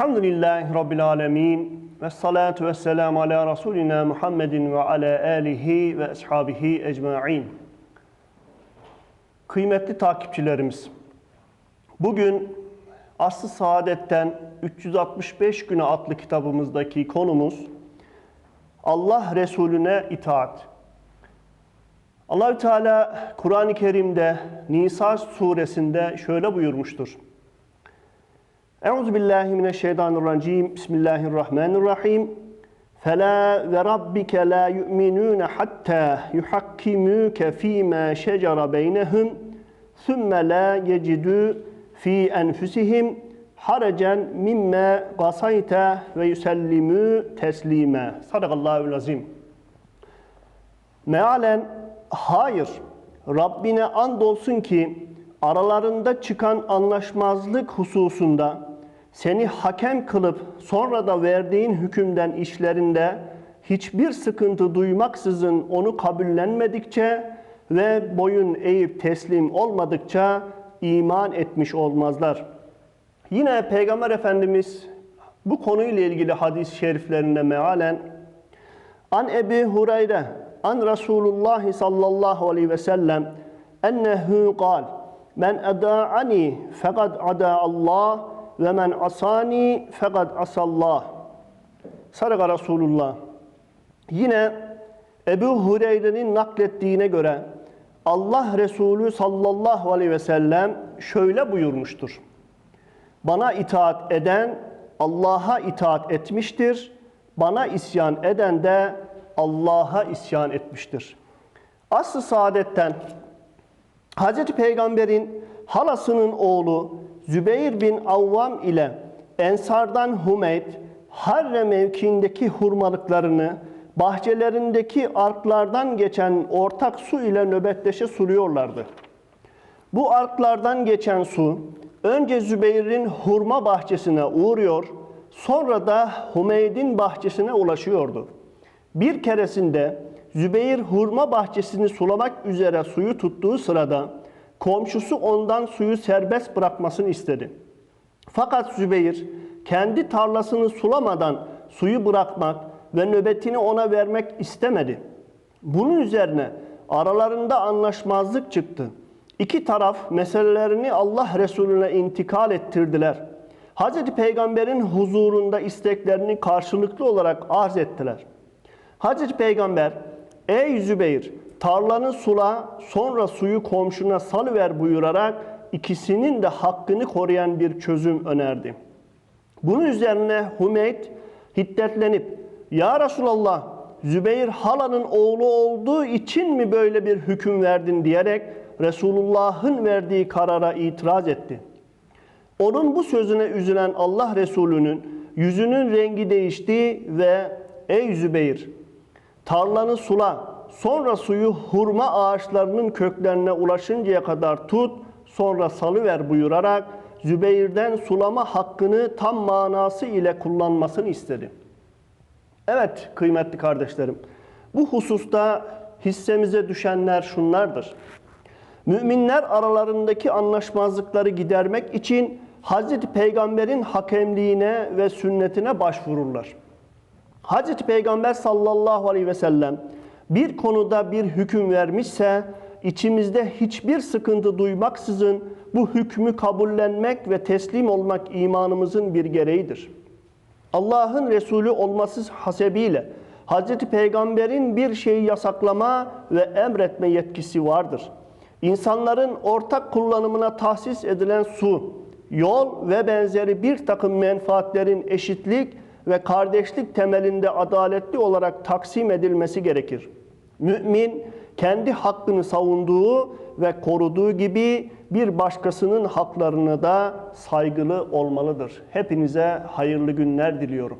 Elhamdülillahi Rabbil alemin. Ve salatu ve selamu ala Resulina Muhammedin ve ala alihi ve ashabihi ecma'in. Kıymetli takipçilerimiz, bugün Aslı Saadet'ten 365 güne adlı kitabımızdaki konumuz Allah Resulüne itaat. Allahü Teala Kur'an-ı Kerim'de Nisa suresinde şöyle buyurmuştur. Euzu billahi mineşşeytanirracim. Bismillahirrahmanirrahim. Fela ve rabbike la yu'minun hatta yuhakkimuke fima şecere beynehum thumma la yecidu fi enfusihim haracen mimme gasayte ve yusellimu teslime. Sadakallahu azim. Mealen hayır Rabbine andolsun ki aralarında çıkan anlaşmazlık hususunda seni hakem kılıp sonra da verdiğin hükümden işlerinde hiçbir sıkıntı duymaksızın onu kabullenmedikçe ve boyun eğip teslim olmadıkça iman etmiş olmazlar. Yine Peygamber Efendimiz bu konuyla ilgili hadis-i şeriflerinde mealen An Ebi Hureyre an Resulullah sallallahu aleyhi ve sellem ennehu kal men eda'ani fekad ada Allah ve men asani fekad asallah. Sadaka Resulullah. Yine Ebu Hureyre'nin naklettiğine göre Allah Resulü sallallahu aleyhi ve sellem şöyle buyurmuştur. Bana itaat eden Allah'a itaat etmiştir. Bana isyan eden de Allah'a isyan etmiştir. Aslı saadetten Hz. Peygamber'in halasının oğlu Zübeyir bin Avvam ile Ensardan Hümeyd Harre mevkiindeki hurmalıklarını bahçelerindeki arklardan geçen ortak su ile nöbetleşe suluyorlardı. Bu arklardan geçen su önce Zübeyir'in hurma bahçesine uğruyor, sonra da Hümeyd'in bahçesine ulaşıyordu. Bir keresinde Zübeyir hurma bahçesini sulamak üzere suyu tuttuğu sırada komşusu ondan suyu serbest bırakmasını istedi. Fakat Zübeyir kendi tarlasını sulamadan suyu bırakmak ve nöbetini ona vermek istemedi. Bunun üzerine aralarında anlaşmazlık çıktı. İki taraf meselelerini Allah Resulüne intikal ettirdiler. Hz. Peygamber'in huzurunda isteklerini karşılıklı olarak arz ettiler. Hz. Peygamber, ey Zübeyir tarlanı sula sonra suyu komşuna salıver buyurarak ikisinin de hakkını koruyan bir çözüm önerdi. Bunun üzerine Hümeyd hiddetlenip Ya Resulallah Zübeyir halanın oğlu olduğu için mi böyle bir hüküm verdin diyerek Resulullah'ın verdiği karara itiraz etti. Onun bu sözüne üzülen Allah Resulü'nün yüzünün rengi değişti ve ey Zübeyir tarlanı sula sonra suyu hurma ağaçlarının köklerine ulaşıncaya kadar tut sonra salıver buyurarak Zübeyir'den sulama hakkını tam manası ile kullanmasını istedi. Evet kıymetli kardeşlerim bu hususta hissemize düşenler şunlardır. Müminler aralarındaki anlaşmazlıkları gidermek için Hazreti Peygamber'in hakemliğine ve sünnetine başvururlar. Hazreti Peygamber sallallahu aleyhi ve sellem bir konuda bir hüküm vermişse içimizde hiçbir sıkıntı duymaksızın bu hükmü kabullenmek ve teslim olmak imanımızın bir gereğidir. Allah'ın Resulü olması hasebiyle Hazreti Peygamber'in bir şeyi yasaklama ve emretme yetkisi vardır. İnsanların ortak kullanımına tahsis edilen su, yol ve benzeri bir takım menfaatlerin eşitlik ve kardeşlik temelinde adaletli olarak taksim edilmesi gerekir. Mümin kendi hakkını savunduğu ve koruduğu gibi bir başkasının haklarını da saygılı olmalıdır. Hepinize hayırlı günler diliyorum.